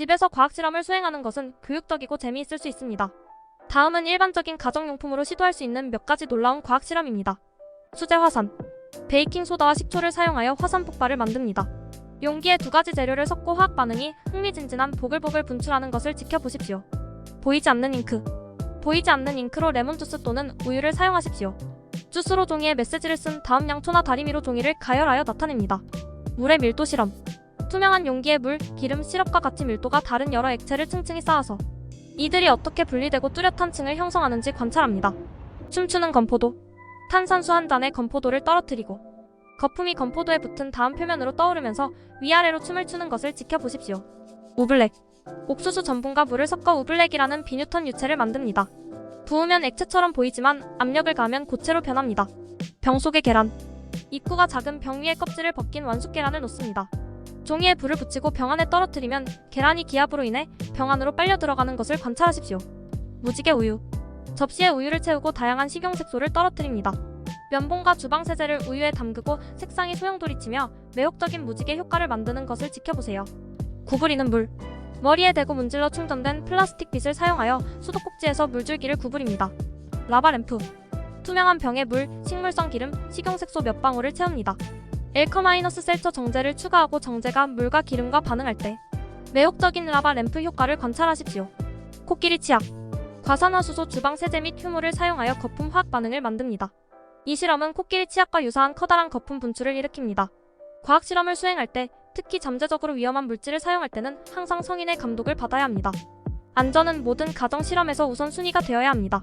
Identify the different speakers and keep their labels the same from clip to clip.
Speaker 1: 집에서 과학 실험을 수행하는 것은 교육적이고 재미있을 수 있습니다. 다음은 일반적인 가정용품으로 시도할 수 있는 몇 가지 놀라운 과학 실험입니다. 수제 화산. 베이킹 소다와 식초를 사용하여 화산 폭발을 만듭니다. 용기에 두 가지 재료를 섞고 화학 반응이 흥미진진한 보글보글 분출하는 것을 지켜보십시오. 보이지 않는 잉크. 보이지 않는 잉크로 레몬 주스 또는 우유를 사용하십시오. 주스로 종이에 메시지를 쓴 다음 양초나 다리미로 종이를 가열하여 나타냅니다. 물의 밀도 실험. 투명한 용기에 물, 기름, 시럽과 같이 밀도가 다른 여러 액체를 층층이 쌓아서 이들이 어떻게 분리되고 뚜렷한 층을 형성하는지 관찰합니다. 춤추는 건포도. 탄산수 한 잔에 건포도를 떨어뜨리고 거품이 건포도에 붙은 다음 표면으로 떠오르면서 위아래로 춤을 추는 것을 지켜보십시오. 우블랙. 옥수수 전분과 물을 섞어 우블랙이라는 비뉴턴 유체를 만듭니다. 부으면 액체처럼 보이지만 압력을 가하면 고체로 변합니다. 병 속의 계란. 입구가 작은 병 위에 껍질을 벗긴 완숙 계란을 놓습니다. 종이에 불을 붙이고 병 안에 떨어뜨리면 계란이 기압으로 인해 병 안으로 빨려 들어가는 것을 관찰하십시오. 무지개 우유. 접시에 우유를 채우고 다양한 식용 색소를 떨어뜨립니다. 면봉과 주방 세제를 우유에 담그고 색상이 소용돌이치며 매혹적인 무지개 효과를 만드는 것을 지켜보세요. 구부리는 물. 머리에 대고 문질러 충전된 플라스틱 빗을 사용하여 수도꼭지에서 물줄기를 구부립니다. 라바 램프. 투명한 병에 물, 식물성 기름, 식용색소 몇 방울을 채웁니다. 셀처 정제를 추가하고 정제가 물과 기름과 반응할 때 매혹적인 라바 램프 효과를 관찰하십시오. 코끼리 치약. 과산화수소 주방 세제 및 휴무를 사용하여 거품 화학 반응을 만듭니다. 이 실험은 코끼리 치약과 유사한 커다란 거품 분출을 일으킵니다. 과학 실험을 수행할 때 특히 잠재적으로 위험한 물질을 사용할 때는 항상 성인의 감독을 받아야 합니다. 안전은 모든 가정 실험에서 우선순위가 되어야 합니다.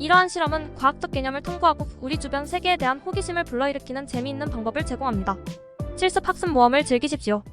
Speaker 1: 이러한 실험은 과학적 개념을 통과하고 우리 주변 세계에 대한 호기심을 불러일으키는 재미있는 방법을 제공합니다. 실습 학습 모험을 즐기십시오.